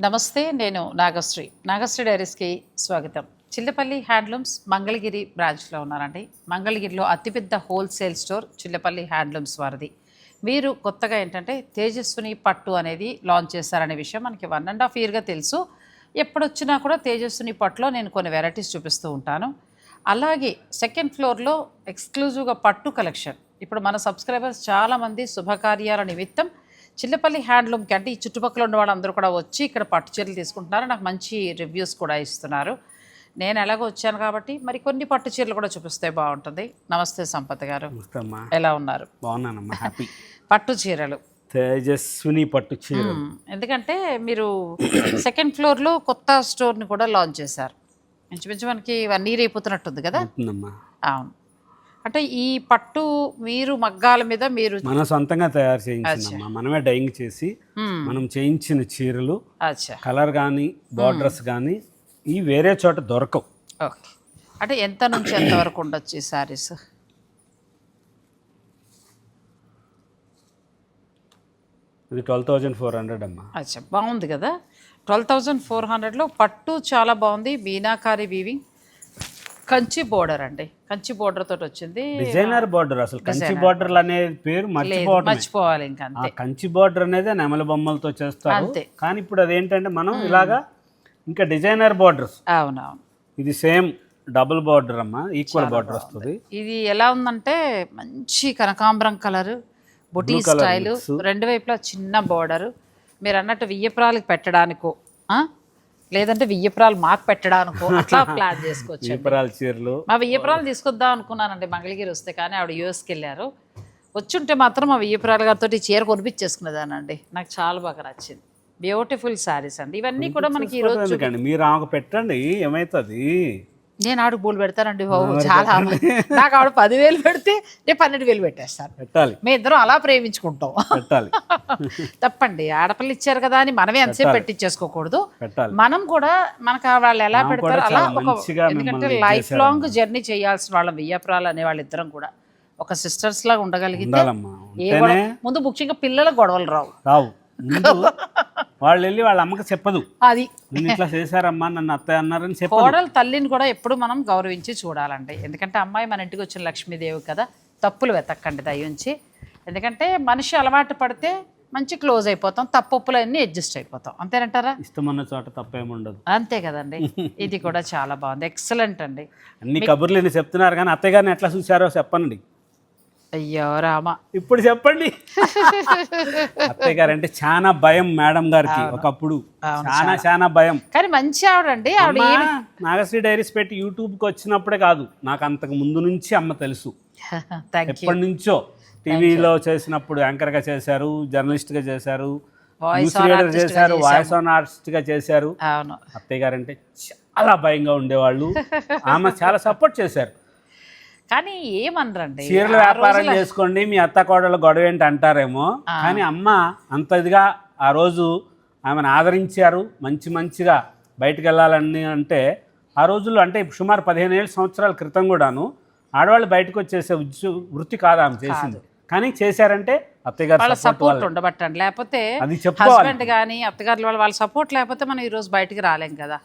నమస్తే నేను నాగశ్రీ. నాగశ్రీ డైరీస్కి స్వాగతం. చిల్లపల్లి హ్యాండ్లూమ్స్ మంగళగిరి బ్రాంచ్లో ఉన్నారండి. మంగళగిరిలో అతిపెద్ద హోల్సేల్ స్టోర్ చిల్లపల్లి హ్యాండ్లూమ్స్ వారిది. వీరు కొత్తగా ఏంటంటే తేజస్విని పట్టు అనేది లాంచ్ చేశారనే విషయం మనకి వన్ అండ్ హాఫ్ ఇయర్గా తెలుసు. ఎప్పుడొచ్చినా కూడా తేజస్విని పట్టులో నేను కొన్ని వెరైటీస్ చూపిస్తూ ఉంటాను. అలాగే సెకండ్ ఫ్లోర్లో ఎక్స్క్లూజివ్గా పట్టు కలెక్షన్. ఇప్పుడు మన సబ్స్క్రైబర్స్ చాలామంది శుభకార్యాల నిమిత్తం చిల్లపల్లి హ్యాండ్లూమ్కి అంటే ఈ చుట్టుపక్కల ఉన్న వాళ్ళందరూ కూడా వచ్చి ఇక్కడ పట్టు చీరలు తీసుకుంటున్నారు. నాకు మంచి రివ్యూస్ కూడా ఇస్తున్నారు. నేను ఎలాగో వచ్చాను కాబట్టి మరి కొన్ని పట్టు చీరలు కూడా చూపిస్తే బాగుంటుంది. నమస్తే సంపత్ గారు. ఎలా ఉన్నారు? బాగున్నానమ్మా హ్యాపీ. పట్టు చీరలు. తేజస్విని పట్టు చీర. ఎందుకంటే మీరు సెకండ్ ఫ్లోర్లో కొత్త స్టోర్ని కూడా లాంచ్ చేశారు. ఇంచుమించు మనకి వన్ ఇయర్ అయిపోతున్నట్టుంది కదా? అవును. అంటే ఈ పట్టు మీరు మగ్గాల మీద మీరు మన సొంతంగా తయారు చేయించిందమ్మా మనమే డైయింగ్ చేసి. మనం చేయించిన చీరలు అచ్చా. కలర్ కానీ బార్డర్స్ కానీ ఈ వేరే చోట దొరకవు. ఓకే. అంటే ఎంత నుంచి ఎంత వరకు ఉండొచ్చు ఈ శారీస్ ఇది ట్వెల్వ్ థౌజండ్ ఫోర్ హండ్రెడ్ అమ్మా. అచ్చా. బాగుంది కదా. ట్వెల్వ్ థౌజండ్ ఫోర్ హండ్రెడ్లో పట్టు చాలా బాగుంది. మీనాకారి వీవింగ్ కంచి బోర్డర్ అండి. కంచి బోర్డర్ తోటి వచ్చింది. డిజైనర్ బార్డర్ అసలు. కంచి బార్డర్లు అనే పేరు మర్చిపోవడం మర్చిపోవాలి ఇంకా అంతే. కంచి బార్డర్ అనేది నెమల బొమ్మలతో చేస్తారు. అంతే. కానీ ఇప్పుడు అదేంటంటే మనం ఇలాగా ఇంకా డిజైనర్ బార్డర్స్. అవునవును. ఇది సేమ్ డబుల్ బార్డర్ అమ్మా ఈక్వల్ బార్డర్ వస్తుంది. ఇది ఎలా ఉందంటే మంచి కనకాంబరం కలర్ బొటీ స్టైల్ రెండు వైపులా చిన్న బోర్డర్. మీరు అన్నట్టు వియ్యపురాలకు పెట్టడానికో? లేదంటే వియ్యపురాలు మాకు పెట్టడానికో అట్లా ప్లాన్ చేసుకోవచ్చు చీరలు. మా వియ్యపురాలు తీసుకొద్దాం అనుకున్నానండి మంగళగిరి వస్తే కానీ ఆవిడ యూఎస్కి వెళ్ళారు. వచ్చుంటే మాత్రం మా వియ్యపురాలు గారితో ఈ చీర కొనిపించేసుకునేదానండి. నాకు చాలా బాగా నచ్చింది. బ్యూటిఫుల్ శారీస్ అండి. ఇవన్నీ కూడా మనకి ఈ రోజు ఎందుకండి? మీరు ఆమెకు పెట్టండి ఏమవుతుంది నేను ఆవిడ పూలు పెడతానండి బాబు చాలా నాకు ఆవిడ పదివేలు పెడితే నేను పన్నెండు వేలు పెట్టేస్తాను. పెట్టాలి. మీ ఇద్దరం అలా ప్రేమించుకుంటాం. పెట్టాలి. తప్పండి ఆడపిల్ల ఇచ్చారు కదా అని మనమే ఎంతసేపు పెట్టించేసుకోకూడదు. మనం కూడా మనకు వాళ్ళు ఎలా పెడతారో అలా ఒక ఎందుకంటే లైఫ్ లాంగ్ జర్నీ చేయాల్సిన వాళ్ళ వియ్యపురాలు అనే వాళ్ళిద్దరం కూడా. ఒక సిస్టర్స్ లాగా ఉండగలిగితే ఉండాలమ్మా. ఏ గొడవ ముందు ముఖ్యంగా పిల్లల గొడవలు రావు. రావు. ముందు వాళ్ళు వెళ్ళి వాళ్ళ అమ్మకి చెప్పదు. అది. నేను ఇట్లా చేశారమ్మా నన్ను అత్తయ్య అన్నారని చెప్పదు. కోడలు తల్లిని కూడా ఎప్పుడు మనం గౌరవించి చూడాలండి. ఎందుకంటే అమ్మాయి మన ఇంటికి వచ్చిన లక్ష్మీదేవి కదా తప్పులు వెతక్కండి దయించి ఎందుకంటే మనిషి అలవాటు పడితే మంచి క్లోజ్ అయిపోతాం తప్పొప్పులన్నీ అడ్జస్ట్ అయిపోతాం. అంతేనంటారా? ఇష్టమన్న చోట తప్పేముండదు. అంతే కదండి. ఇది కూడా చాలా బాగుంది. ఎక్సలెంట్ అండి. అన్ని కబుర్లు చెప్తున్నారు కానీ అత్తయ్య గారిని ఎట్లా చూశారో చెప్పండి. అయ్యో రామ. ఇప్పుడు చెప్పండి. అత్తయ్య గారు అంటే చాలా భయం మేడం గారికి ఒకప్పుడు. చాలా చాలా భయం. కానీ మంచి ఆవిడండి. ఆవిడ నాగశ్రీ డైరీస్ పెట్టి యూట్యూబ్కి వచ్చినప్పుడే కాదు. నాకు అంతకు ముందు నుంచి అమ్మ తెలుసు. ఎప్పటి నుంచో టీవీలో చేసినప్పుడు యాంకర్గా చేశారు జర్నలిస్ట్గా చేశారు చేశారు వాయిస్ ఆన్ ఆర్టిస్ట్గా చేశారు అత్తయ్య గారు అంటే చాలా భయంగా ఉండేవాళ్ళు. ఆమె చాలా సపోర్ట్ చేశారు. కానీ ఏమనరండి? చీరల వ్యాపారం చేసుకోండి మీ అత్త కోడలు గొడవ ఏంటి అంటారేమో కానీ అమ్మ అంత ఇదిగా ఆ రోజు ఆమెను ఆదరించారు మంచి మంచిగా బయటకు వెళ్ళాలని అంటే ఆ రోజుల్లో అంటే సుమారు పదిహేను ఏళ్ళ సంవత్సరాల క్రితం కూడాను ఆడవాళ్ళు బయటకు వచ్చేసే వృత్తి కాదు ఆమె చేసింది. కానీ చేశారంటే అత్తయ్య గారు వాళ్ళ support సపోర్ట్ ఉండబట్టండి. లేకపోతే అది హస్బెండ్ కానీ అత్తగారు వాళ్ళ వాళ్ళ సపోర్ట్ లేకపోతే మనం ఈరోజు బయటికి రాలేం కదా.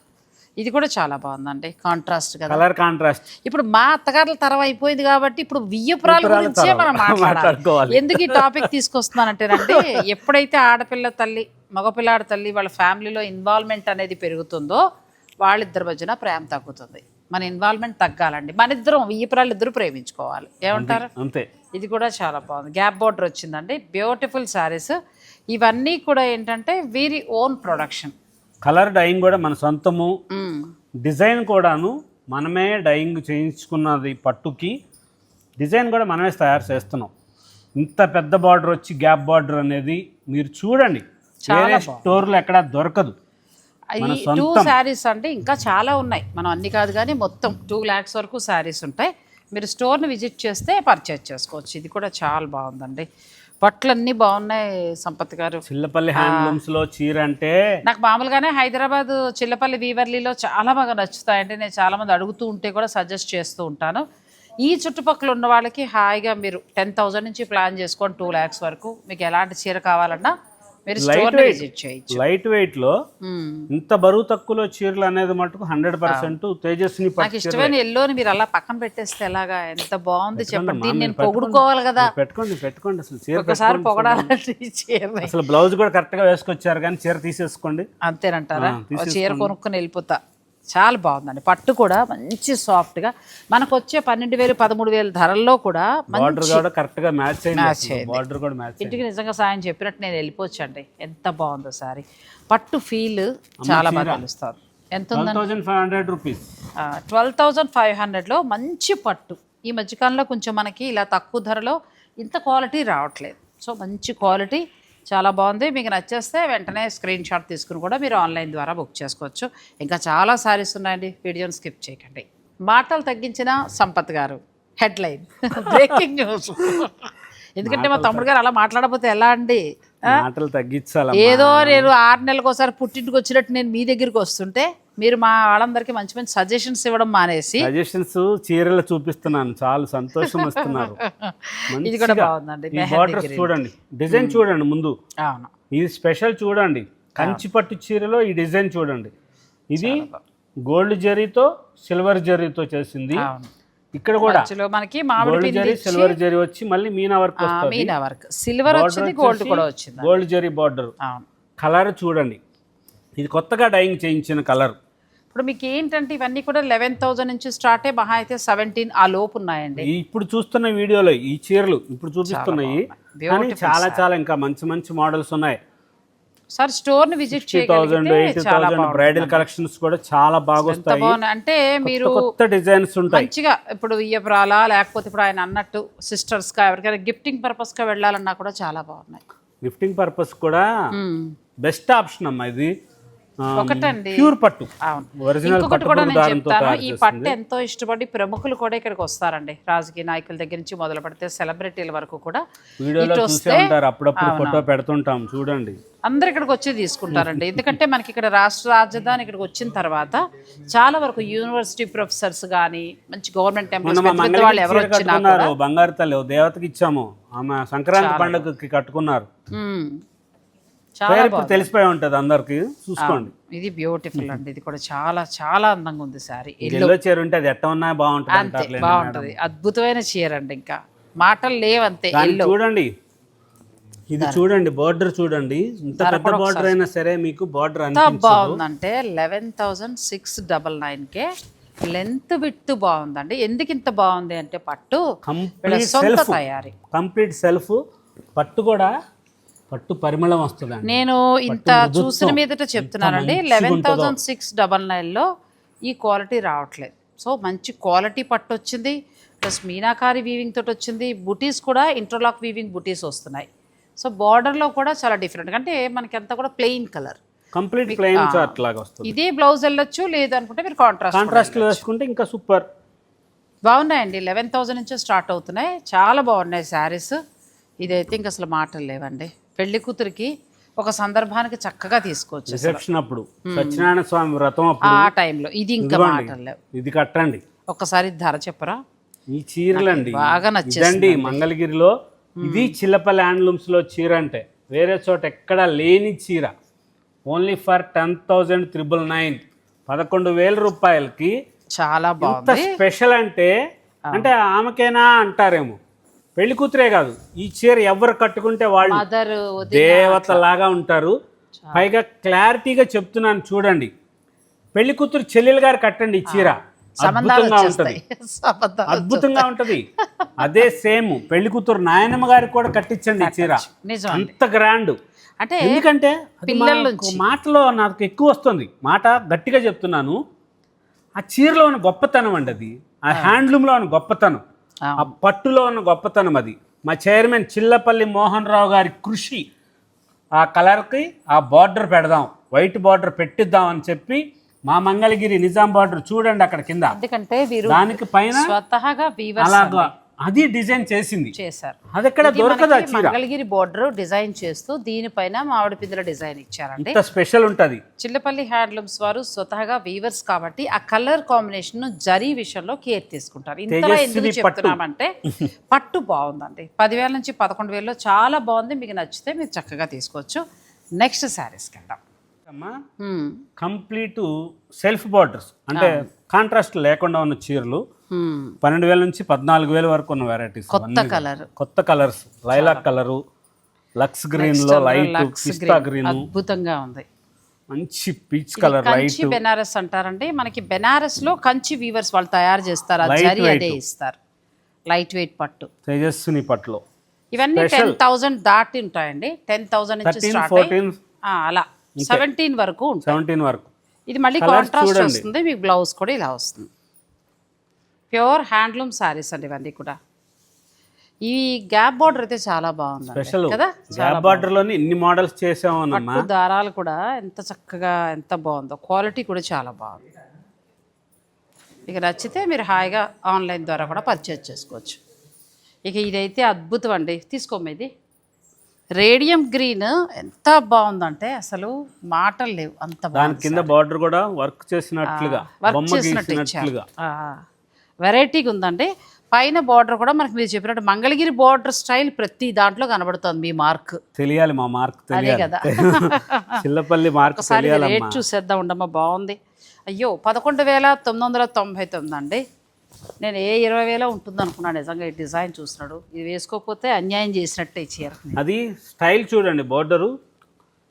ఇది కూడా చాలా బాగుందండి. కాంట్రాస్ట్ కదా. Colour contrast. ఇప్పుడు మా అత్తగారుల తరం అయిపోయింది కాబట్టి ఇప్పుడు వియ్యపురాల గురించే మనం మాట్లాడాలి. ఎందుకు ఈ టాపిక్ తీసుకొస్తున్నానంటేనంటే ఎప్పుడైతే ఆడపిల్ల తల్లి మగపిల్లాడి తల్లి వాళ్ళ ఫ్యామిలీలో ఇన్వాల్వ్మెంట్ అనేది పెరుగుతుందో వాళ్ళిద్దరి మధ్యన ప్రేమ తగ్గుతుంది. మన ఇన్వాల్వ్మెంట్ తగ్గాలండి. మన ఇద్దరం వియ్యపురాలు ఇద్దరు ప్రేమించుకోవాలి. ఏమంటారు? అంతే. ఇది కూడా చాలా బాగుంది. గ్యాప్ బోర్డర్ వచ్చిందండి. బ్యూటిఫుల్ శారీస్. ఇవన్నీ కూడా ఏంటంటే వీరి ఓన్ ప్రొడక్షన్. కలర్ డైయింగ్ కూడా మన సొంతము. డిజైన్ కూడాను మనమే డైయింగ్ చేయించుకున్నది పట్టుకి. డిజైన్ కూడా మనమే తయారు చేస్తున్నాం. ఇంత పెద్ద బార్డర్ వచ్చి గ్యాప్ బార్డర్ అనేది మీరు చూడండి. వేరే స్టోర్లో ఎక్కడ దొరకదు. టూ శారీస్ అంటే ఇంకా చాలా ఉన్నాయి. మనం అన్ని కాదు కానీ మొత్తం టూ ల్యాక్స్ వరకు శారీస్ ఉంటాయి. మీరు స్టోర్ని విజిట్ చేస్తే పర్చేజ్ చేసుకోవచ్చు. ఇది కూడా చాలా బాగుందండి. బట్టలన్నీ బాగున్నాయి సంపత్ గారు. చిల్లపల్లి హ్యాండ్లూమ్స్లో చీర అంటే నాకు మామూలుగానే హైదరాబాద్ చిల్లపల్లి వీవర్లీలో చాలా బాగా నచ్చుతాయండి. నేను చాలామంది అడుగుతూ ఉంటే కూడా సజెస్ట్ చేస్తూ ఉంటాను. ఈ చుట్టుపక్కల ఉన్న వాళ్ళకి హాయిగా మీరు టెన్ థౌజండ్ నుంచి ప్లాన్ చేసుకొని టూ ల్యాక్స్ వరకు మీకు ఎలాంటి చీర కావాలన్నా లైట్ వెయిట్ లైట్ వెయిట్లో. ఇంత బరువు తక్కువలో చీరలు అనేది మటుకు హండ్రెడ్ పర్సెంట్ నాకు చీరలే. ఇష్టమైన ఎల్లోని మీరు అలా పక్కన పెట్టేస్తే ఎలాగా ఎంత బాగుంది చెప్పండి నేను. పొగుడుకోవాలి కదా పెట్టుకోండి పెట్టుకోండి అసలు చీర ఒకసారి. పొగడాలంటే అసలు బ్లౌజ్ కూడా కరెక్ట్గా వేసుకొచ్చారు కానీ చీర తీసేసుకోండి అంతేనంటారా. చీర కొనుక్కొని వెళ్ళిపోతా చాలా బాగుందండి. పట్టు కూడా మంచి సాఫ్ట్గా మనకు వచ్చే పన్నెండు వేలు పదమూడు వేలు ధరల్లో కూడా బార్డర్ మంచి కూడా కరెక్ట్గా మ్యాచ్. బార్డర్ కూడా మ్యాచ్ ఇంటికి నిజంగా సాయం చెప్పినట్టు నేను వెళ్ళిపోవచ్చు అండి ఎంత బాగుందో సారీ. పట్టు ఫీల్ చాలా బాగా తెలుస్తుంది. ఎంత ఉందండి five hundred rupees. Twelve thousand five హండ్రెడ్లో మంచి పట్టు. ఈ మధ్యకాలంలో కొంచెం మనకి ఇలా తక్కువ ధరలో ఇంత క్వాలిటీ రావట్లేదు. సో మంచి క్వాలిటీ చాలా బాగుంది. మీకు నచ్చేస్తే వెంటనే స్క్రీన్ షాట్ తీసుకుని కూడా మీరు ఆన్లైన్ ద్వారా బుక్ చేసుకోవచ్చు. ఇంకా చాలా సారీస్ ఉన్నాయండి. వీడియోని స్కిప్ చేయకండి. మాటలు తగ్గించిన సంపత్ గారు హెడ్లైన్. Breaking news. ఎందుకంటే మా తమ్ముడు గారు అలా మాట్లాడకపోతే ఎలా అండి? మాటలు తగ్గించాలి ఏదో నేను ఆరు నెలలకు ఒకసారి పుట్టింటికి వచ్చినట్టు నేను మీ దగ్గరికి వస్తుంటే మీరు మా వాళ్ళందరికీ మంచి మంచి సజెషన్స్ ఇవ్వడం మానేసి సజెషన్స్ చీరలు చూపిస్తున్నాను. చాలా సంతోషం వస్తున్నారు. ఇది కూడా. బాగుందండి. బార్డర్స్. చూడండి. డిజైన్ చూడండి ముందు. అవును. ఇది స్పెషల్ చూడండి. కంచి పట్టు చీరలో ఈ డిజైన్ చూడండి. ఇది గోల్డ్ జరీతో సిల్వర్ జరీతో చేసింది. ఇక్కడ కూడా మనకి మామిడి జరీ సిల్వర్ జరీ వచ్చి మళ్ళీ meena work meena work. Silver వచ్చింది గోల్డ్ కూడా వచ్చింది గోల్డ్ జరీ బార్డర్ కలర్ చూడండి. ఇది కొత్తగా డైయింగ్ చేయించిన కలర్ ఇప్పుడు మీకు ఏంటంటే ఇవన్నీ కూడా లెవెన్ థౌసండ్ నుంచి స్టార్ట్ అయ్యి మహా అయితే సెవెంటీన్ ఆ లోపు ఉన్నాయండి. ఇప్పుడు చూస్తున్న వీడియోలో ఈ చీరలు ఇప్పుడు చూపిస్తున్నాయి. కానీ చాలా చాలా ఇంకా మంచి మంచి మోడల్స్ ఉన్నాయి. సార్ స్టోర్ని విజిట్ చేయగలిగితే బ్రైడల్ కలెక్షన్స్ కూడా చాలా బాగా ఎంత వస్తాయి. బాగున్నాయి అంటే మీరు కొత్త డిజైన్స్ ఉంటాయి. మంచిగా ఇప్పుడు ఇయ్యపురాలా లేకపోతే ఇప్పుడు ఆయన అన్నట్టు సిస్టర్స్గా ఎవరికైనా గిఫ్టింగ్ పర్పస్గా వెళ్ళాలన్నా కూడా చాలా బాగున్నాయి. గిఫ్టింగ్ పర్పస్ కూడా. బెస్ట్ ఆప్షన్ అమ్మా ఇది. ఒకటండి. ప్యూర్ పట్టు. ఇంకొకటి కూడా నేను చెప్తాను. ఈ. పట్టు ఎంతో ఇష్టపడి ప్రముఖులు కూడా ఇక్కడికి వస్తారండి. రాజకీయ నాయకుల దగ్గర నుంచి మొదలు పెడితే సెలబ్రిటీల వరకు కూడా. అప్పుడప్పుడు ఫోటో పెడుతుంటాం. చూడండి. అందరు ఇక్కడికి వచ్చి తీసుకుంటారండి. ఎందుకంటే మనకి ఇక్కడ రాష్ట్ర రాజధాని ఇక్కడికి వచ్చిన తర్వాత చాలా వరకు యూనివర్సిటీ ప్రొఫెసర్స్ కానీ మంచి గవర్నమెంట్ ఎంప్లాయీస్ వాళ్ళు ఎవరు వచ్చినా బంగారు తల్లి దేవతకి ఇచ్చాము. ఆమె సంక్రాంతి పండుగకి కట్టుకున్నారు. చాలా ఇప్పుడు తెలిసిపోయి ఉంటది అందరికి. చూసుకోండి. ఇది బ్యూటిఫుల్ అండి. ఇది కూడా చాలా చాలా అందంగా ఉంది సారీ ఎల్లో చీర ఉంటే అది ఎట్ట ఉన్నా బాగుంటుంది అంతే బాగుంటది. అద్భుతమైన చీర అండి ఇంకా. మాటలు లేవంతే దాన్ని చూడండి. ఇది చూడండి బార్డర్ చూడండి. ఇంత పెద్ద బార్డర్ అయినా సరే మీకు బార్డర్ ఎంత బాగుందంటే లెవెన్ థౌజండ్ సిక్స్ డబల్ నైన్కే లెంత్ విత్ బాగుందండి. ఎందుకు ఇంత బాగుంది అంటే పట్టు? కంప్లీట్ సెల్ఫ్ తయారీ. కంప్లీట్ సెల్ఫ్ పట్టు కూడా పట్టు పరిమళం వస్తుందండి. నేను ఇంత చూసిన మీదట చెప్తున్నానండి. లెవెన్ థౌజండ్ సిక్స్ డబల్ నైన్లో ఈ క్వాలిటీ రావట్లేదు. సో మంచి క్వాలిటీ పట్టు వచ్చింది ప్లస్ మీనాకారి వీవింగ్ తోటి వచ్చింది. బుటీస్ కూడా ఇంటర్లాక్ వీవింగ్ బుటీస్ వస్తున్నాయి. సో బార్డర్లో కూడా చాలా డిఫరెంట్ అంటే మనకి అంతా కూడా ప్లెయిన్ కలర్ కంప్లీట్ ప్లెయిన్ వస్తుంది. ఇదే బ్లౌజ్ వెళ్ళొచ్చు లేదు అనుకుంటే మీరు కాంట్రాస్ట్ కాంట్రాస్ట్ వేసుకుంటే ఇంకా సూపర్ బాగున్నాయండి. లెవెన్ థౌజండ్ నుంచి స్టార్ట్ అవుతున్నాయి. చాలా బాగున్నాయి శారీస్. ఇదైతే ఇంక అసలు మాటలు లేవండి. పెళ్ళి కూతురికి ఒక సందర్భానికి చక్కగా తీసుకోవచ్చు రిసెప్షన్ అప్పుడు. సత్యనారాయణ స్వామి వ్రతం ఆ టైంలో. ఇది ఇంకా మాటలు ఇది కట్టండి. ఒక్కసారి ధర చెప్పరా? ఈ చీరలండి. బాగా నచ్చేసింది ఇదండి మంగళగిరిలో. ఇది చిల్లపల్లి హ్యాండ్లూమ్స్లో చీర అంటే. వేరే చోట ఎక్కడా లేని చీర. Only for ten thousand triple nine. పదకొండు వేల రూపాయలకి చాలా బాగుంది. స్పెషల్ అంటే అంటే ఆమెకేనా అంటారేమో. పెళ్ళి కూతురే కాదు ఈ చీర ఎవరు కట్టుకుంటే వాళ్ళు దేవతలాగా ఉంటారు. పైగా క్లారిటీగా చెప్తున్నాను చూడండి. పెళ్ళి కూతురు చెల్లెలు గారు కట్టండి ఈ చీర. అద్భుతంగా ఉంటది. అద్భుతంగా ఉంటది. అదే సేమ్ పెళ్ళి కూతురు నాయనమ్మ గారికి కూడా కట్టించండి ఈ చీర. అంత గ్రాండ్ అంటే ఎందుకంటే మాటలో నాకు ఎక్కువ వస్తుంది. మాట గట్టిగా చెప్తున్నాను. ఆ చీరలో ఉన్న గొప్పతనం అండి అది. ఆ హ్యాండ్లూమ్లో ఉన్న గొప్పతనం. ఆ. పట్టులో ఉన్న గొప్పతనం అది. మా చైర్మన్ చిల్లపల్లి మోహన్ రావు గారి కృషి ఆ కలర్కి ఆ బార్డర్ పెడదాం వైట్ బార్డర్ పెట్టిద్దాం అని చెప్పి మా మంగళగిరి నిజాం బార్డర్ చూడండి అక్కడ కింద. ఎందుకంటే వీరు దానికి పైన స్వతహాగా అలాగా అది డిజైన్ చేసింది. చేశారు. అది ఎక్కడ దొరకదు మంగళగిరి బోర్డర్ డిజైన్ చేస్తూ దీనిపైన మామిడి పిందుల డిజైన్ ఇచ్చారండి. స్పెషల్ ఉంటది. చిల్లపల్లి హ్యాండ్లూమ్స్ వారు స్వతహాగా వీవర్స్ కాబట్టి ఆ కలర్ కాంబినేషన్ను జరీ విషయంలో కేర్ తీసుకుంటారు. ఇంతలా ఎందుకు. చెప్తున్నామంటే పట్టు బాగుందండి. పదివేల నుంచి పదకొండు వేలలో చాలా బాగుంది. మీకు నచ్చితే మీరు చక్కగా తీసుకోవచ్చు. నెక్స్ట్ శారీస్కి వెళ్దాం అమ్మా హ్మ్. Complete self borders. అంటే కాంట్రాస్ట్ లేకుండా ఉన్న చీరలు. పన్నెండు వేల నుంచి పద్నాలుగు వేల వరకు ఉన్న వెరైటీస్ కొత్త కలర్ కొత్త కలర్స్ లైలాక్ కలరు లక్స్ గ్రీన్లో లైట్ పిస్తా గ్రీన్. అద్భుతంగా ఉంది. మంచి పీచ్ కలర్ లైట్ బెనారస్ అంటారండి. మనకి బెనారస్లో కంచి వీవర్స్ వాళ్ళు తయారు చేస్తారు. జరి. అదే ఇస్తారు. లైట్ వెయిట్ పట్టు. తేజస్సుని పట్లో ఇవన్నీ టెన్ థౌసండ్ దాటి ఉంటాయండి. టెన్ థౌసండ్ నుంచి స్టార్ట్ అలా. సెవెంటీన్ వరకు సెవెంటీన్ వరకు. ఇది మళ్ళీ కాంట్రాస్ట్. వస్తుంది. మీకు బ్లౌజ్ కూడా ఇలా వస్తుంది. ప్యూర్ హ్యాండ్లూమ్ శారీస్ అండి ఇవన్నీ కూడా. ఈ గ్యాప్ బార్డర్ అయితే చాలా బాగుంది స్పెషల్ కదా? గ్యాప్ బార్డర్లోని ఇన్ని మోడల్స్ చేసామన్నమ్మా. పట్టు దారాలు కూడా ఎంత చక్కగా ఎంత బాగుందో. క్వాలిటీ కూడా చాలా బాగుంది. ఇక నచ్చితే మీరు హాయిగా ఆన్లైన్ ద్వారా కూడా పర్చేజ్ చేసుకోవచ్చు. ఇక ఇదైతే అద్భుతం అండి. తీసుకోమ్మ ఇది. రేడియం గ్రీన్ ఎంత బాగుందంటే అసలు మాటలు లేవు అంత దాని బాగుంది కింద బార్డర్ కూడా వర్క్ చేసినట్లుగా వర్క్ గీసినట్లుగా. వెరైటీగా ఉందండి. పైన బార్డర్ కూడా మనకి మీరు చెప్పినట్టు మంగళగిరి బార్డర్ స్టైల్ ప్రతి దాంట్లో కనబడుతుంది మీ మార్క్. తెలియాలి మా మార్క్ తెలియాలి. కదా. చిల్లపల్లి మార్క్ రేట్ చూసేద్దాం ఉండమ్మా బాగుంది. అయ్యో పదకొండు వేల తొమ్మిది వందల తొంభై తొమ్మిది అండి. నేను ఏ ఇరవై వేల ఉంటుంది అనుకున్నాను నిజంగా ఈ డిజైన్ చూసినాడు ఇది వేసుకోకపోతే అన్యాయం చేసినట్టే ఈ చీర. అది స్టైల్ చూడండి బోర్డరు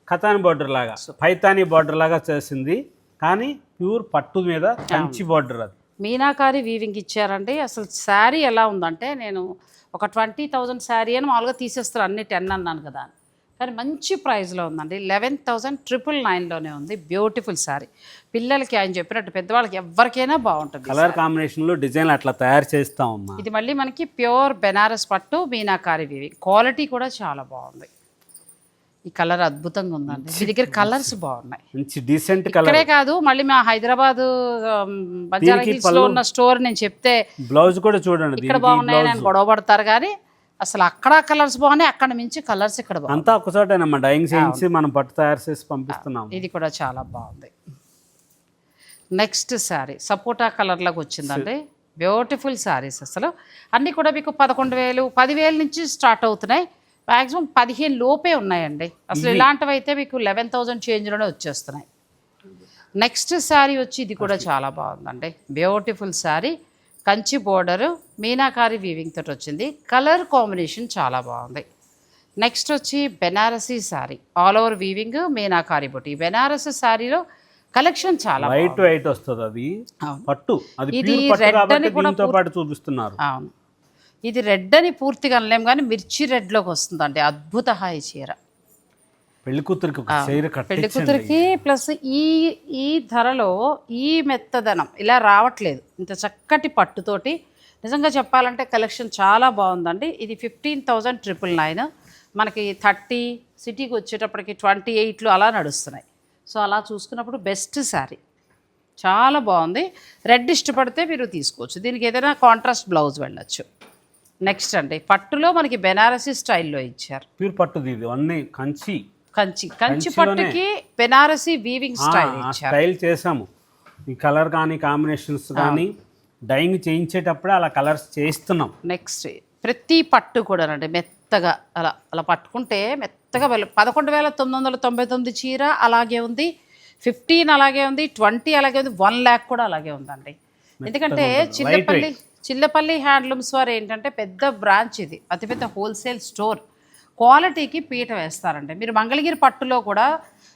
కథాని బార్డర్ లాగా పైతాని బార్డర్ లాగా చేసింది. కానీ ప్యూర్ పట్టు మీద కంచి బార్డర్ అది. మీనాకారి వీవింగ్ ఇచ్చారండి. అసలు శారీ ఎలా ఉందంటే నేను ఒక ట్వంటీ థౌజండ్ శారీ అని మామూలుగా తీసేస్తారు. అన్ని టెన్ అన్నాను కదా. కానీ మంచి ప్రైస్లో ఉందండి. లెవెన్ థౌజండ్ ట్రిపుల్ నైన్లోనే ఉంది. బ్యూటిఫుల్ శారీ. పిల్లలకి ఆయన చెప్పినట్టు పెద్దవాళ్ళకి ఎవరికైనా బాగుంటుంది కలర్ కాంబినేషన్లో డిజైన్ అట్లా తయారు చేస్తామమ్మా ఇది మళ్ళీ మనకి ప్యూర్ బెనారస్ పట్టు మీనాకారి వీవింగ్ క్వాలిటీ కూడా చాలా బాగుంది. ఈ కలర్ అద్భుతంగా ఉందండి మీ దగ్గర కలర్స్ బాగున్నాయి మంచి డీసెంట్ కలర్. ఇక్కడే కాదు మళ్ళీ మా హైదరాబాద్ బంజారా హిల్స్లో ఉన్న స్టోర్ నేను చెప్తే బ్లౌజ్ కూడా చూడండి ఇక్కడ దీనికి బాగున్నాయని ఆయన గొడవ పడతారు కానీ అసలు అక్కడ కలర్స్ బాగున్నాయి అక్కడ మించి కలర్స్ ఇక్కడ బాగున్నాయి అంతా ఒకచోటేనమ్మా డైయింగ్ చేయించి మనం పట్టు తయారు చేసి పంపిస్తున్నాం ఇది కూడా చాలా బాగుంది నెక్స్ట్ శారీ సపోటా కలర్లోకి వచ్చిందండి. బ్యూటిఫుల్ శారీస్ అసలు. అన్నీ కూడా మీకు పదకొండు వేలు పదివేల నుంచి స్టార్ట్ అవుతున్నాయి. మ్యాక్సిమం పదిహేను లోపే ఉన్నాయండి. అసలు ఇలాంటివి అయితే మీకు లెవెన్ థౌజండ్ చేంజ్లోనే వచ్చేస్తున్నాయి. నెక్స్ట్ శారీ వచ్చి ఇది కూడా చాలా బాగుందండి. Beautiful sari Kanchi border meenakari weaving తోటి వచ్చింది. కలర్ కాంబినేషన్ చాలా బాగుంది. నెక్స్ట్ వచ్చి Banarasi sari all over weaving meenakari బుట్టి. బెనారసీ శారీలో కలెక్షన్ చాలా వైట్ వైట్ వస్తుంది అది. పట్టు. అది ఇది కాబట్టి అని కూడా చూపిస్తున్నారు. అవును. ఇది రెడ్ అని పూర్తిగా అనలేం కానీ మిర్చి రెడ్లోకి వస్తుందండి అద్భుత హాయి చీర. పెళ్ళి కూతురికి ఒక చీర పెళ్ళి కట్టించండి. కూతురికి ప్లస్ ఈ ఈ ధరలో ఈ మెత్తదనం ఇలా రావట్లేదు ఇంత చక్కటి పట్టుతోటి. నిజంగా చెప్పాలంటే కలెక్షన్ చాలా బాగుందండి ఇది ఫిఫ్టీన్ థౌజండ్ ట్రిపుల్ నైన్. మనకి థర్టీ సిటీకి వచ్చేటప్పటికి ట్వంటీ ఎయిట్లు అలా నడుస్తున్నాయి. సో అలా చూసుకున్నప్పుడు బెస్ట్ శారీ. చాలా బాగుంది. రెడ్ ఇష్టపడితే మీరు తీసుకోవచ్చు. దీనికి ఏదైనా కాంట్రాస్ట్ బ్లౌజ్ వెళ్ళొచ్చు. నెక్స్ట్ అండి పట్టులో మనకి బెనారసీ స్టైల్లో ఇచ్చారు. ప్యూర్ పట్టుది ఇది అన్నీ కంచి. కంచి కంచి. పట్టుకి బెనారసీ వీవింగ్ స్టైల్ స్టైల్ చేసాము ఈ కలర్ కానీ కాంబినేషన్స్ కానీ డైయింగ్ చేయించేటప్పుడే అలా కలర్స్ చేయిస్తున్నాం. నెక్స్ట్ ప్రతి పట్టు కూడానండి మెత్తగా అలా అలా పట్టుకుంటే మెత్తగా వెళ్ళ పదకొండు వేల తొమ్మిది వందల తొంభై తొమ్మిది చీర అలాగే ఉంది ఫిఫ్టీన్ అలాగే ఉంది ట్వంటీ అలాగే ఉంది వన్ ల్యాక్ కూడా అలాగే ఉందండి. ఎందుకంటే చిల్లపల్లి చిల్లపల్లి హ్యాండ్లూమ్స్ వారు ఏంటంటే పెద్ద బ్రాంచ్ ఇది. అతిపెద్ద హోల్సేల్ స్టోర్. క్వాలిటీకి పీట వేస్తారండి. మీరు మంగళగిరి పట్టులో కూడా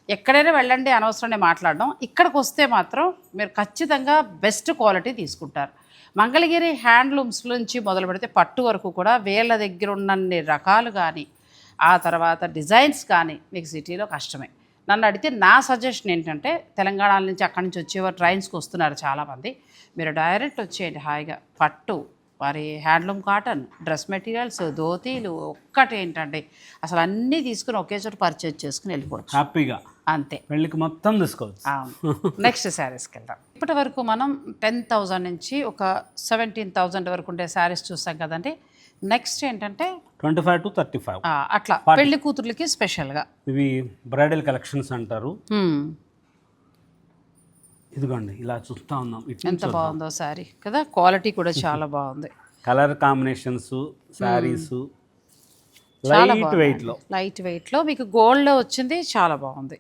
ఎక్కడైనా వెళ్ళండి అనవసరం మాట్లాడడం. ఇక్కడికి వస్తే మాత్రం మీరు ఖచ్చితంగా బెస్ట్ క్వాలిటీ తీసుకుంటారు. మంగళగిరి హ్యాండ్లూమ్స్ నుంచి మొదలు పెడితే పట్టు వరకు కూడా వేళ్ళ దగ్గర ఉన్నన్ని రకాలు కానీ ఆ తర్వాత డిజైన్స్ కానీ మీకు సిటీలో కష్టమే. నన్ను అడిగితే నా సజెషన్ ఏంటంటే తెలంగాణ నుంచి అక్కడి నుంచి వచ్చేవారు ట్రైన్స్కి వస్తున్నారు చాలామంది. మీరు డైరెక్ట్ వచ్చేయండి హాయిగా. పట్టు మరి హ్యాండ్లూమ్ కాటన్ డ్రెస్ మెటీరియల్స్ ధోతీలు ఒక్కటి ఏంటండి అసలు అన్నీ తీసుకుని ఒకే చోట పర్చేజ్ చేసుకుని వెళ్ళిపోవచ్చు. హ్యాపీగా. అంతే. పెళ్ళికి మొత్తం తీసుకోవచ్చు. నెక్స్ట్ శారీస్కి వెళ్దాం. ఇప్పటి వరకు మనం టెన్ థౌజండ్ నుంచి ఒక సెవెంటీన్ థౌజండ్ వరకు ఉండే శారీస్ చూసాం కదండి. నెక్స్ట్ ఏంటంటే twenty five to thirty five. అట్లా. పెళ్ళి కూతుర్లకి స్పెషల్గా. ఇవి బ్రైడల్ కలెక్షన్స్ అంటారు. ఇదిగోండి ఇలా చూస్తా ఉన్నాం. ఎంత బాగుందో శారీ కదా క్వాలిటీ కూడా చాలా బాగుంది. కలర్ కాంబినేషన్స్ శారీస్ లైట్ వెయిట్లో. లైట్ వెయిట్లో మీకు గోల్డ్లో వచ్చింది చాలా బాగుంది.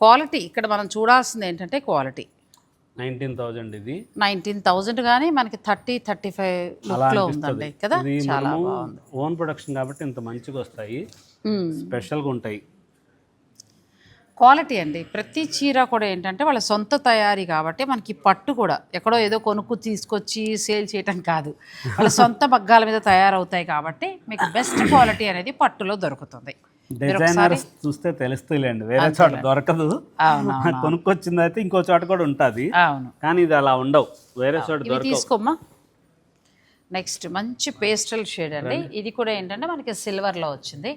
క్వాలిటీ ఇక్కడ మనం చూడాల్సింది ఏంటంటే క్వాలిటీ. నైన్టీన్ థౌజండ్ ఇది. నైన్టీన్ థౌజండ్ కానీ మనకి థర్టీ థర్టీ ఫైవ్ లుక్లో ఉందండి కదా చాలా బాగుంది. ఓన్ ప్రొడక్షన్ కాబట్టి ఇంత మంచిగా వస్తాయి. స్పెషల్గా ఉంటాయి. క్వాలిటీ అండి. ప్రతి చీర కూడా ఏంటంటే వాళ్ళ సొంత తయారీ కాబట్టి మనకి పట్టు కూడా ఎక్కడో ఏదో కొనుక్కు తీసుకొచ్చి సేల్ చేయటం కాదు. వాళ్ళ సొంత మగ్గాల మీద తయారవుతాయి కాబట్టి మీకు బెస్ట్ క్వాలిటీ అనేది పట్టులో దొరుకుతుంది. డిజైనర్స్ చూస్తే తెలుస్తాయిలేండి వేరే చోట దొరకదు. అవును కొనుక్కొచ్చింది అయితే ఇంకో చోట కూడా ఉంటుంది. అవును. కానీ ఇది అలా ఉండవు. వేరే చోట తీసుకోమ్మా. నెక్స్ట్ మంచి పేస్టల్ షేడ్ అండి. ఇది కూడా ఏంటంటే మనకి సిల్వర్లో వచ్చింది.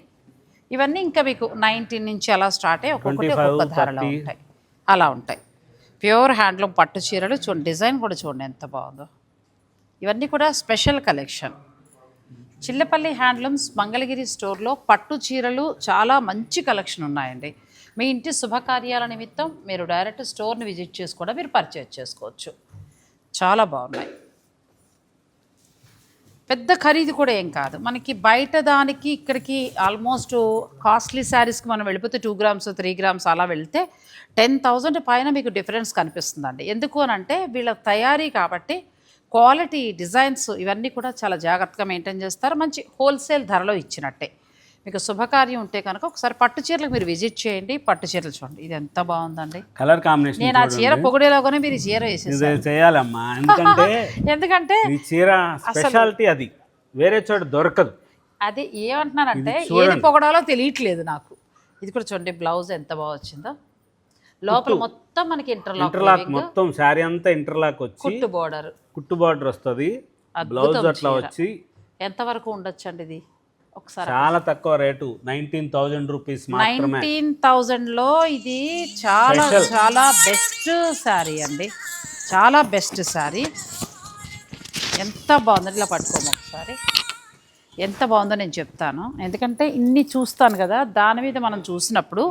ఇవన్నీ ఇంకా మీకు నైన్టీన్ నుంచి అలా స్టార్ట్ అయ్యి ఒక్కొక్కటి 25, ఒక్కొక్క ధరలో 30. ఉంటాయి. అలా ఉంటాయి. ప్యూర్ హ్యాండ్లూమ్ పట్టు చీరలు చూడండి డిజైన్ కూడా చూడండి ఎంత బాగుందో. ఇవన్నీ కూడా special collection. Chillapalli handlooms Mangalagiri స్టోర్లో పట్టు చీరలు చాలా మంచి కలెక్షన్ ఉన్నాయండి. మీ ఇంటి శుభకార్యాల నిమిత్తం మీరు డైరెక్ట్ స్టోర్ని విజిట్ చేసి కూడా మీరు పర్చేజ్ చేసుకోవచ్చు. చాలా బాగున్నాయి. పెద్ద ఖరీదు కూడా ఏం కాదు. మనకి బయట దానికి ఇక్కడికి ఆల్మోస్ట్ కాస్ట్లీ శారీస్కి మనం వెళ్ళిపోతే టూ గ్రామ్స్ త్రీ గ్రామ్స్ అలా వెళ్తే టెన్ థౌజండ్ పైన మీకు డిఫరెన్స్ కనిపిస్తుందండి. ఎందుకు అని అంటే వీళ్ళ తయారీ కాబట్టి క్వాలిటీ డిజైన్స్ ఇవన్నీ కూడా చాలా జాగ్రత్తగా మెయింటైన్ చేస్తారు. మంచి హోల్సేల్ ధరలో ఇచ్చినట్టే. మీకు శుభకార్యం ఉంటే కనుక ఒకసారి పట్టు చీరలకు మీరు విజిట్ చేయండి పట్టు చీరలు చూడండి. ఇది ఎంత బాగుందండి. కలర్ కాంబినేషన్ నేను ఆ చీర పొగిడేలాగానే మీరు చీర వేసేసి ఇది చేయాలమ్మా. ఎందుకంటే ఎందుకంటే ఈ చీర స్పెషాలిటీ అది. వేరే చోట దొరకదు. అది ఏమంటున్నానంటే ఏది పొగడాలో తెలియట్లేదు నాకు. ఇది కూడా చూడండి బ్లౌజ్ ఎంత బాగా వచ్చిందో. లోపల మొత్తం మనకి ఇంటర్లాక్ ఇంటర్లాక్ మొత్తం శారీ అంతా ఇంటర్లాక్ వచ్చి కుట్టు బోర్డర్ కుట్టు బార్డర్ వస్తుంది. బ్లౌజ్ అట్లా వచ్చి ఎంత వరకు ఉండొచ్చు అండి ఇది? ఒకసారి చాలా తక్కువ rate. Nineteen thousand rupees nineteen థౌజండ్లో ఇది చాలా చాలా బెస్ట్ శారీ అండి. చాలా బెస్ట్ శారీ. ఎంత బాగుందో ఇలా పట్టుకోము ఒకసారి. ఎంత బాగుందో నేను చెప్తాను. ఎందుకంటే ఇన్ని చూస్తాను కదా దాని మీద మనం చూసినప్పుడు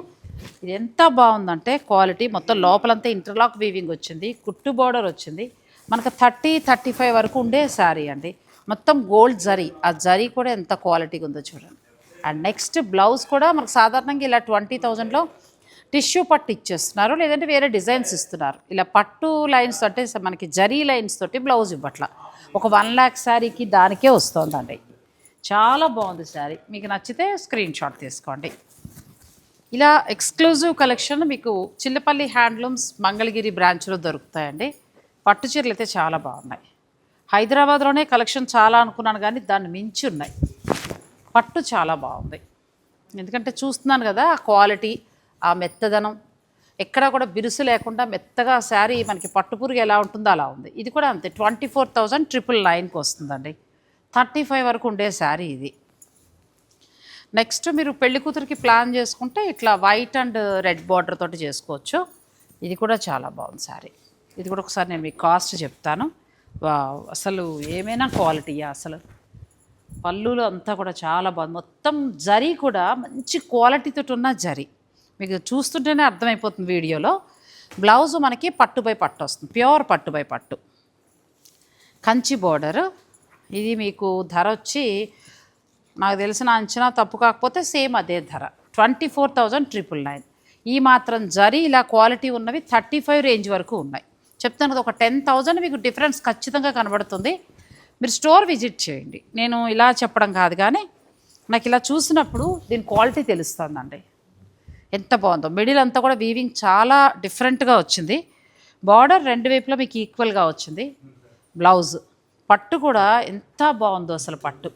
ఇది ఎంత బాగుందంటే క్వాలిటీ. మొత్తం లోపలంతా ఇంటర్లాక్ వీవింగ్ వచ్చింది కుట్టు బోర్డర్ వచ్చింది. మనకు థర్టీ థర్టీ ఫైవ్ వరకు ఉండే శారీ అండి. మొత్తం గోల్డ్ జరీ. ఆ జరీ కూడా ఎంత క్వాలిటీగా ఉందో చూడండి. అండ్ నెక్స్ట్ బ్లౌజ్ కూడా మనకు సాధారణంగా ఇలా ట్వంటీ థౌజండ్లో టిష్యూ పట్టు ఇచ్చేస్తున్నారు. లేదంటే వేరే డిజైన్స్ ఇస్తున్నారు. ఇలా పట్టు లైన్స్ అంటే మనకి జరీ లైన్స్ తోటి బ్లౌజ్ ఇవ్వట్ల. ఒక వన్ ల్యాక్ శారీకి దానికే వస్తుందండి. చాలా బాగుంది శారీ. మీకు నచ్చితే స్క్రీన్ షాట్ తీసుకోండి. ఇలా ఎక్స్క్లూజివ్ కలెక్షన్ మీకు చిల్లపల్లి హ్యాండ్లూమ్స్ మంగళగిరి బ్రాంచ్లో దొరుకుతాయండి. పట్టు చీరలు అయితే చాలా బాగున్నాయి. హైదరాబాద్లోనే కలెక్షన్ చాలా అనుకున్నాను కానీ దాన్ని మించి ఉన్నాయి. పట్టు చాలా బాగుంది. ఎందుకంటే చూస్తున్నాను కదా ఆ క్వాలిటీ ఆ మెత్తదనం. ఎక్కడా కూడా బిరుసు లేకుండా మెత్తగా శారీ మనకి పట్టుపురుగు ఎలా ఉంటుందో అలా ఉంది. ఇది కూడా అంతే ట్వంటీ ఫోర్ థౌజండ్ ట్రిపుల్ నైన్కి వస్తుందండి. థర్టీ ఫైవ్ వరకు ఉండే శారీ ఇది. నెక్స్ట్ మీరు పెళ్ళి కూతురికి ప్లాన్ చేసుకుంటే ఇట్లా వైట్ అండ్ రెడ్ బార్డర్ తోటి చేసుకోవచ్చు. ఇది కూడా చాలా బాగుంది శారీ. ఇది కూడా ఒకసారి నేను మీకు కాస్ట్ చెప్తాను. వావ్, అసలు ఏమైనా క్వాలిటీయా అసలు? పళ్ళులో అంతా కూడా చాలా బాగుంది. మొత్తం జరీ కూడా మంచి క్వాలిటీతో ఉన్న జరీ. మీకు చూస్తుంటేనే అర్థమైపోతుంది వీడియోలో. బ్లౌజ్ మనకి పట్టుపై పట్టు వస్తుంది. ప్యూర్ పట్టుపై పట్టు. కంచి బోర్డర్. ఇది మీకు ధర వచ్చి నాకు తెలిసిన అంచనా తప్పు కాకపోతే సేమ్ అదే ధర. Twenty four thousand triple nine. ఈ మాత్రం జరీ ఇలా క్వాలిటీ ఉన్నవి థర్టీ ఫైవ్ రేంజ్ వరకు ఉన్నాయి. చెప్తాను కదా ఒక టెన్ థౌజండ్ మీకు డిఫరెన్స్ ఖచ్చితంగా కనబడుతుంది. మీరు స్టోర్ విజిట్ చేయండి. నేను ఇలా చెప్పడం కాదు కానీ నాకు ఇలా చూసినప్పుడు దీని క్వాలిటీ తెలుస్తుందండి. ఎంత బాగుందో. మిడిల్ అంతా కూడా వీవింగ్ చాలా డిఫరెంట్గా వచ్చింది. బార్డర్ రెండు వైపులా మీకు ఈక్వల్గా వచ్చింది. బ్లౌజ్ పట్టు కూడా ఎంత బాగుందో అసలు పట్టు.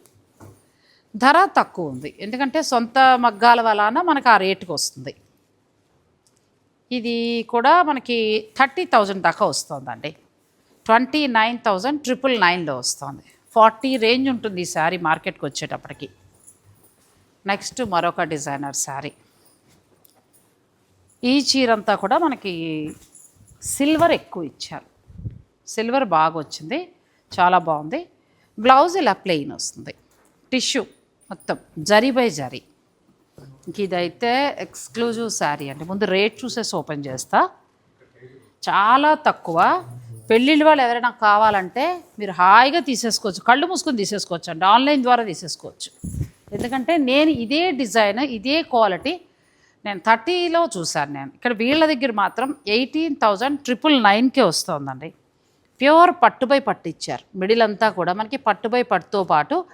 ధర తక్కువ ఉంది. ఎందుకంటే సొంత మగ్గాల వలన మనకు ఆ రేటుకి వస్తుంది. ఇది కూడా మనకి థర్టీ థౌజండ్ దాకా వస్తుందండి. ట్వంటీ నైన్ థౌజండ్ ట్రిపుల్ నైన్లో వస్తుంది. ఫార్టీ రేంజ్ ఉంటుంది ఈ శారీ మార్కెట్కి వచ్చేటప్పటికి. నెక్స్ట్ మరొక డిజైనర్ శారీ. ఈ చీరంతా కూడా మనకి సిల్వర్ ఎక్కువ ఇచ్చారు. సిల్వర్ బాగా వచ్చింది. చాలా బాగుంది. బ్లౌజ్ ఇలా ప్లెయిన్ వస్తుంది. టిష్యూ మొత్తం జరీ బై జరీ. ఇదైతే ఎక్స్క్లూజివ్ శారీ అండి. ముందు రేట్ చూసేసి ఓపెన్ చేస్తా. చాలా తక్కువ. పెళ్ళిళ్ళ వాళ్ళు ఎవరైనా కావాలంటే మీరు హాయిగా తీసేసుకోవచ్చు. కళ్ళు మూసుకొని తీసేసుకోవచ్చు అండి. ఆన్లైన్ ద్వారా తీసేసుకోవచ్చు. ఎందుకంటే నేను ఇదే డిజైన్ ఇదే క్వాలిటీ నేను థర్టీలో చూశాను నేను. ఇక్కడ వీళ్ళ దగ్గర మాత్రం ఎయిటీన్ థౌజండ్ ట్రిపుల్ నైన్కే వస్తుందండి. ప్యూర్ పట్టుబై పట్టు ఇచ్చారు. మిడిల్ అంతా కూడా మనకి పట్టుబై పట్టుతో పాటు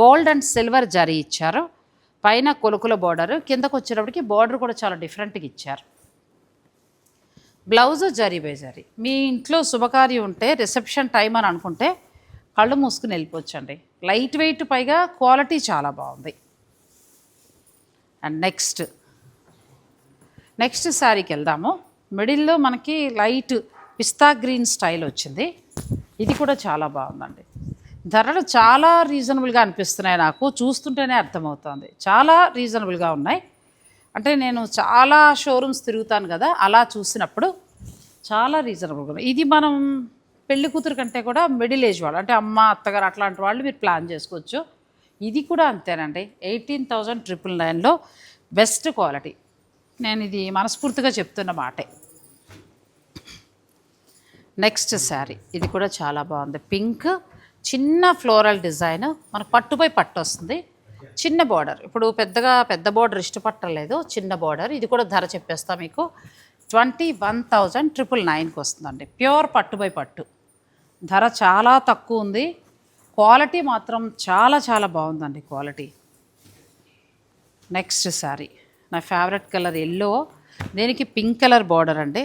గోల్డ్ అండ్ సిల్వర్ జరీ ఇచ్చారు. పైన కొలుకుల బార్డర్ కిందకు వచ్చేటప్పటికి బార్డర్ కూడా చాలా డిఫరెంట్గా ఇచ్చారు. బ్లౌజ్ జరీ బై జరీ మీ ఇంట్లో శుభకార్యం ఉంటే రిసెప్షన్ టైం అని అనుకుంటే కళ్ళు మూసుకుని వెళ్ళిపోవచ్చండి. లైట్ వెయిట్ పైగా క్వాలిటీ చాలా బాగుంది. అండ్ నెక్స్ట్ నెక్స్ట్ శారీకి వెళ్దాము. మిడిల్లో మనకి లైట్ పిస్తా గ్రీన్ స్టైల్ వచ్చింది. ఇది కూడా చాలా బాగుందండి. ధరలు చాలా రీజనబుల్గా అనిపిస్తున్నాయి నాకు. చూస్తుంటేనే అర్థమవుతుంది. చాలా రీజనబుల్గా ఉన్నాయి. అంటే నేను చాలా షోరూమ్స్ తిరుగుతాను కదా అలా చూసినప్పుడు చాలా రీజనబుల్గా ఇది మనం పెళ్ళి కూతురు కంటే కూడా మిడిల్ ఏజ్ వాళ్ళు అంటే అమ్మ అత్తగారు అట్లాంటి వాళ్ళు మీరు ప్లాన్ చేసుకోవచ్చు. ఇది కూడా అంతేనండి. ఎయిటీన్ థౌజండ్ ట్రిపుల్ నైన్లో బెస్ట్ క్వాలిటీ నేను ఇది మనస్ఫూర్తిగా చెప్తున్న మాటే. నెక్స్ట్ శారీ ఇది కూడా చాలా బాగుంది. పింక్ చిన్న ఫ్లోరల్ డిజైన్ మనకు పట్టుపై పట్టు వస్తుంది. చిన్న బార్డర్. ఇప్పుడు పెద్దగా పెద్ద బార్డర్ ఇష్టపట్టలేదు చిన్న బార్డర్. ఇది కూడా ధర చెప్పేస్తా మీకు. ట్వంటీ వన్ థౌజండ్ ట్రిపుల్ నైన్కి వస్తుందండి. ప్యూర్ పట్టుపై పట్టు. ధర చాలా తక్కువ ఉంది. క్వాలిటీ మాత్రం చాలా చాలా బాగుందండి క్వాలిటీ. నెక్స్ట్ శారీ. నా ఫేవరెట్ కలర్ ఎల్లో. దీనికి పింక్ కలర్ బార్డర్ అండి.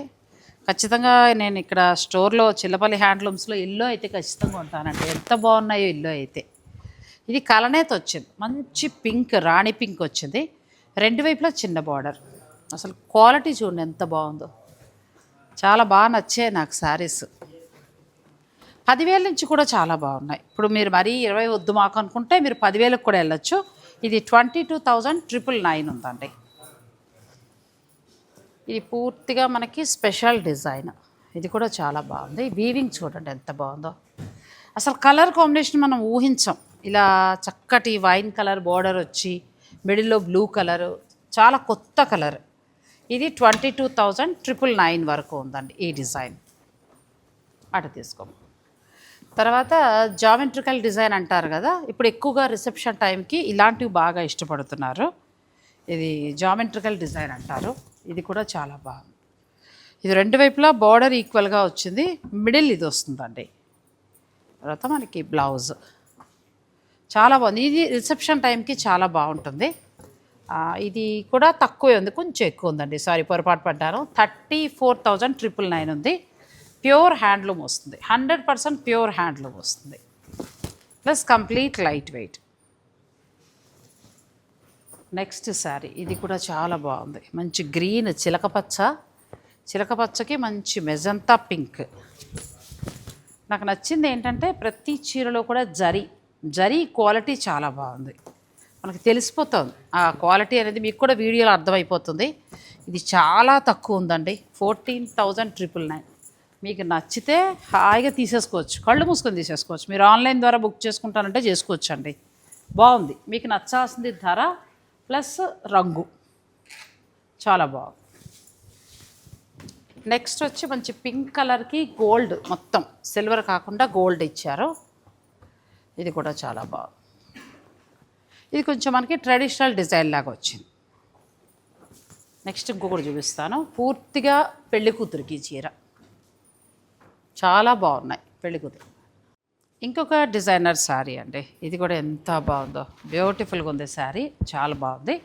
ఖచ్చితంగా నేను ఇక్కడ స్టోర్లో చిల్లపల్లి హ్యాండ్లూమ్స్లో ఇల్లు అయితే ఖచ్చితంగా ఉంటానండి. ఎంత బాగున్నాయో ఇల్లు అయితే. ఇది కలనేత వచ్చింది. మంచి పింక్ రాణి పింక్ వచ్చింది. రెండు వైపులా చిన్న బార్డర్. అసలు క్వాలిటీ చూడండి ఎంత బాగుందో. చాలా బాగా నచ్చాయి నాకు శారీస్. పదివేల నుంచి కూడా చాలా బాగున్నాయి. ఇప్పుడు మీరు మరీ ఇరవై వద్దు మాకు అనుకుంటే మీరు పదివేలకు కూడా వెళ్ళొచ్చు. ఇది twenty two thousand triple nine ఉందండి. ఇది పూర్తిగా మనకి స్పెషల్ డిజైన్. ఇది కూడా చాలా బాగుంది. వీవింగ్ చూడండి ఎంత బాగుందో. అసలు కలర్ కాంబినేషన్ మనం ఊహించాం. ఇలా చక్కటి వైన్ కలర్ బార్డర్ వచ్చి మిడిల్లో బ్లూ కలర్ చాలా కొత్త కలర్ ఇది twenty two thousand triple nine వరకు ఉందండి ఈ డిజైన్. అటు తీసుకోము. తర్వాత జామెట్రికల్ డిజైన్ అంటారు కదా ఇప్పుడు ఎక్కువగా రిసెప్షన్ టైంకి ఇలాంటివి బాగా ఇష్టపడుతున్నారు. ఇది జామెట్రికల్ డిజైన్ అంటారు. ఇది కూడా చాలా బాగుంది. ఇది రెండు వైపులా బార్డర్ ఈక్వల్గా వచ్చింది. మిడిల్ ఇది వస్తుందండి. తర్వాత మనకి బ్లౌజ్. చాలా బాగుంది. ఇది రిసెప్షన్ టైంకి చాలా బాగుంటుంది. ఇది కూడా తక్కువే ఉంది. కొంచెం ఎక్కువ ఉందండి. సారీ పొరపాటు పడ్డాను. Thirty four thousand triple nine ఉంది. ప్యూర్ హ్యాండ్లూమ్ వస్తుంది. హండ్రెడ్ పర్సెంట్ ప్యూర్ హ్యాండ్లూమ్ వస్తుంది. Plus complete light weight. Next sari ఇది కూడా చాలా బాగుంది. మంచి గ్రీన్ చిలకపచ్చ చిలకపచ్చకి మంచి మెజంతా పింక్ నాకు నచ్చింది ఏంటంటే ప్రతి చీరలో కూడా జరి. జరీ క్వాలిటీ చాలా బాగుంది. మనకు తెలిసిపోతుంది. ఆ క్వాలిటీ అనేది మీకు కూడా వీడియోలో అర్థమైపోతుంది. ఇది చాలా తక్కువ ఉందండి. ఫోర్టీన్ థౌజండ్ ట్రిపుల్ నైన్ మీకు నచ్చితే హాయిగా తీసేసుకోవచ్చు. కళ్ళు మూసుకొని తీసేసుకోవచ్చు. మీరు ఆన్లైన్ ద్వారా బుక్ చేసుకుంటానంటే చేసుకోవచ్చు అండి బాగుంది. మీకు నచ్చాల్సింది ధర ప్లస్ రంగు చాలా బాగుంది. నెక్స్ట్ వచ్చి మంచి పింక్ కలర్కి గోల్డ్ మొత్తం. సిల్వర్ కాకుండా గోల్డ్ ఇచ్చారు. ఇది కూడా చాలా బాగుంది. ఇది కొంచెం మనకి ట్రెడిషనల్ డిజైన్ లాగా వచ్చింది. నెక్స్ట్ ఇంకొకటి చూపిస్తాను. పూర్తిగా పెళ్ళి కూతురికి చీర. చాలా బాగున్నాయి పెళ్ళి కూతురు. ఇంకొక డిజైనర్ శారీ అండి. ఇది కూడా ఎంత బాగుందో. బ్యూటిఫుల్గా ఉంది శారీ. చాలా బాగుంది.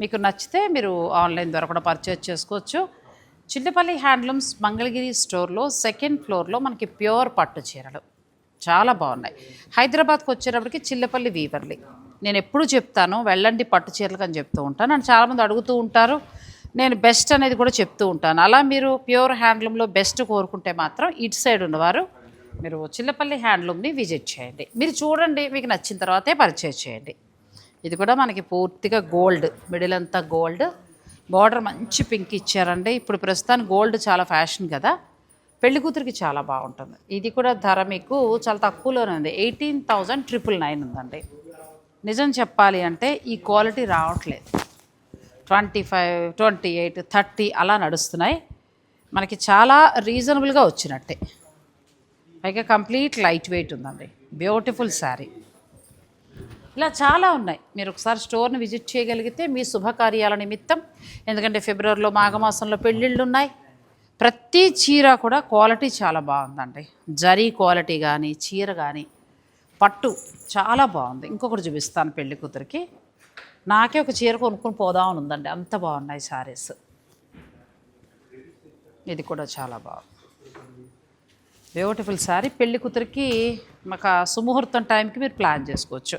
మీకు నచ్చితే మీరు ఆన్లైన్ ద్వారా కూడా పర్చేజ్ చేసుకోవచ్చు. చిల్లపల్లి హ్యాండ్లూమ్స్ మంగళగిరి స్టోర్లో సెకండ్ ఫ్లోర్లో మనకి ప్యూర్ పట్టు చీరలు. చాలా బాగున్నాయి. హైదరాబాద్కి వచ్చేటప్పటికి చిల్లపల్లి వీవర్లి. నేను ఎప్పుడు చెప్తాను వెళ్ళండి పట్టు చీరలకు అని చెప్తూ ఉంటాను. నన్ను చాలామంది అడుగుతూ ఉంటారు. నేను బెస్ట్ అనేది కూడా చెప్తూ ఉంటాను. అలా మీరు ప్యూర్ హ్యాండ్లూమ్లో బెస్ట్ కోరుకుంటే మాత్రం ఇటు సైడ్ ఉన్నవారు మీరు చిల్లపల్లి హ్యాండ్లూమ్ని విజిట్ చేయండి. మీరు చూడండి మీకు నచ్చిన తర్వాతే పర్చేజ్ చేయండి. ఇది కూడా మనకి పూర్తిగా గోల్డ్ మిడిల్ అంతా గోల్డ్. బార్డర్ మంచి పింక్ ఇచ్చారండి. ఇప్పుడు ప్రస్తుతానికి గోల్డ్ చాలా ఫ్యాషన్ కదా. పెళ్ళి కూతురికి చాలా బాగుంటుంది. ఇది కూడా ధర మీకు చాలా తక్కువలోనే ఉంది. ఎయిటీన్ థౌజండ్ ట్రిపుల్ నైన్ ఉందండి. నిజం చెప్పాలి అంటే ఈ క్వాలిటీ రావట్లేదు. Twenty five twenty eight thirty అలా నడుస్తున్నాయి. మనకి చాలా రీజనబుల్గా వచ్చినట్టే. పైగా కంప్లీట్ లైట్ వెయిట్ ఉందండి. బ్యూటిఫుల్ శారీ. ఇలా చాలా ఉన్నాయి. మీరు ఒకసారి స్టోర్ని విజిట్ చేయగలిగితే మీ శుభకార్యాల నిమిత్తం. ఎందుకంటే ఫిబ్రవరిలో మాఘమాసంలో పెళ్ళిళ్ళు ఉన్నాయి. ప్రతి చీర కూడా క్వాలిటీ చాలా బాగుందండి. జరీ క్వాలిటీ కానీ చీర కానీ పట్టు చాలా బాగుంది. ఇంకొకటి చూపిస్తాను పెళ్ళి కూతురికి. నాకే ఒక చీర కొనుక్కొని పోదామని ఉందండి. అంత బాగున్నాయి శారీస్. ఇది కూడా చాలా బాగుంది. బ్యూటిఫుల్ శారీ పెళ్ళి కూతురికి మాకు సుముహూర్తం టైంకి మీరు ప్లాన్ చేసుకోవచ్చు.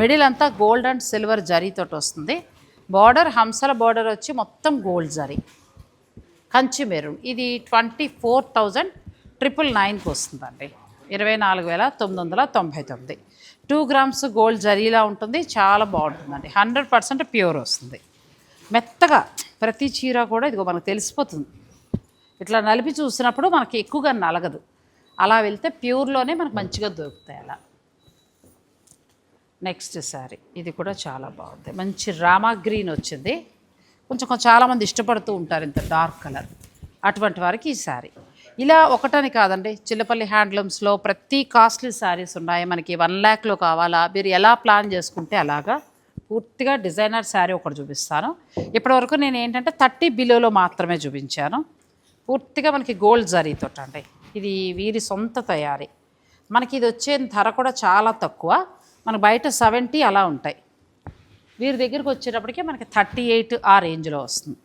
మిడిల్ అంతా గోల్డ్ అండ్ సిల్వర్ జరీతోటి వస్తుంది. బార్డర్ హంసల బార్డర్ వచ్చి మొత్తం గోల్డ్ జరీ. కంచి మెరూన్. ఇది ట్వంటీ ఫోర్ థౌజండ్ ట్రిపుల్ నైన్కి వస్తుందండి. ఇరవై నాలుగు వేల తొమ్మిది వందల తొంభై తొమ్మిది. టూ గ్రామ్స్ గోల్డ్ జరీలా ఉంటుంది. చాలా బాగుంటుందండి. హండ్రెడ్ పర్సెంట్ ప్యూర్ వస్తుంది. మెత్తగా ప్రతి చీర కూడా ఇదిగో మనకు తెలిసిపోతుంది. ఇట్లా నలిపి చూసినప్పుడు మనకి ఎక్కువగా నలగదు. అలా వెళ్తే ప్యూర్లోనే మనకు మంచిగా దొరుకుతాయి అలా. నెక్స్ట్ శారీ ఇది కూడా చాలా బాగుంది. మంచి రామా గ్రీన్ వచ్చింది. కొంచెం చాలామంది ఇష్టపడుతూ ఉంటారు ఇంత డార్క్ కలర్ అటువంటి వారికి ఈ శారీ ఇలా ఒకటని కాదండి. చిల్లపల్లి హ్యాండ్లూమ్స్లో ప్రతి కాస్ట్లీ శారీస్ ఉన్నాయి. మనకి వన్ ల్యాక్లో కావాలా? మీరు ఎలా ప్లాన్ చేసుకుంటే అలాగా పూర్తిగా డిజైనర్ శారీ ఒకటి చూపిస్తాను. ఇప్పటివరకు నేను ఏంటంటే థర్టీ బిలోలో మాత్రమే చూపించాను. పూర్తిగా మనకి గోల్డ్ జరీతో అండి ఇది వీరి సొంత తయారీ. మనకి ఇది వచ్చే ధర కూడా చాలా తక్కువ. మనకు బయట సెవెంటీ అలా ఉంటాయి. వీరి దగ్గరికి వచ్చేటప్పటికే మనకి థర్టీ ఎయిట్ ఆ రేంజ్లో వస్తుంది.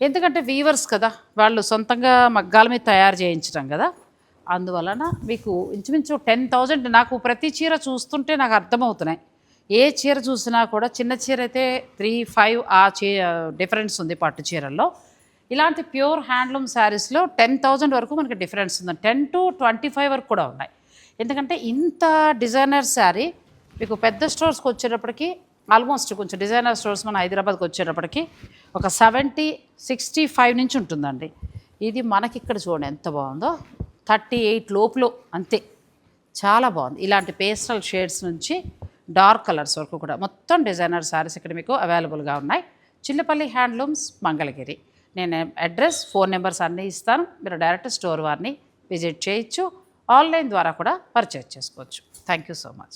ఎందుకంటే వీవర్స్ కదా వాళ్ళు సొంతంగా మగ్గాల మీద తయారు చేయించడం కదా. అందువలన మీకు ఇంచుమించు టెన్ థౌజండ్ నాకు ప్రతి చీర చూస్తుంటే నాకు అర్థమవుతున్నాయి. ఏ చీర చూసినా కూడా చిన్న చీర అయితే త్రీ ఫైవ్ ఆ చీ డిఫరెన్స్ ఉంది పట్టు చీరల్లో. ఇలాంటి ప్యూర్ హ్యాండ్లూమ్ శారీస్లో టెన్ థౌజండ్ వరకు మనకి డిఫరెన్స్ ఉంది. టెన్ టు ట్వంటీ ఫైవ్ వరకు కూడా ఉన్నాయి. ఎందుకంటే ఇంత డిజైనర్ శారీ మీకు పెద్ద స్టోర్స్కి వచ్చేటప్పటికి ఆల్మోస్ట్ కొంచెం డిజైనర్ స్టోర్స్ మన హైదరాబాద్కి వచ్చేటప్పటికి ఒక సెవెంటీ సిక్స్టీ ఫైవ్ నుంచి ఉంటుందండి. ఇది మనకి ఇక్కడ చూడండి ఎంత బాగుందో. థర్టీ ఎయిట్ లోపులో అంతే. చాలా బాగుంది. ఇలాంటి పేస్టల్ షేడ్స్ నుంచి డార్క్ కలర్స్ వరకు కూడా మొత్తం డిజైనర్ శారీస్ ఇక్కడ మీకు అవైలబుల్గా ఉన్నాయి. చిల్లపల్లి హ్యాండ్లూమ్స్ మంగళగిరి. నేను అడ్రస్ ఫోన్ నెంబర్స్ అన్నీ ఇస్తాను. మీరు డైరెక్ట్ స్టోర్ వారిని విజిట్ చేయొచ్చు. ఆన్లైన్ ద్వారా కూడా పర్చేజ్ చేసుకోవచ్చు. Thank you so much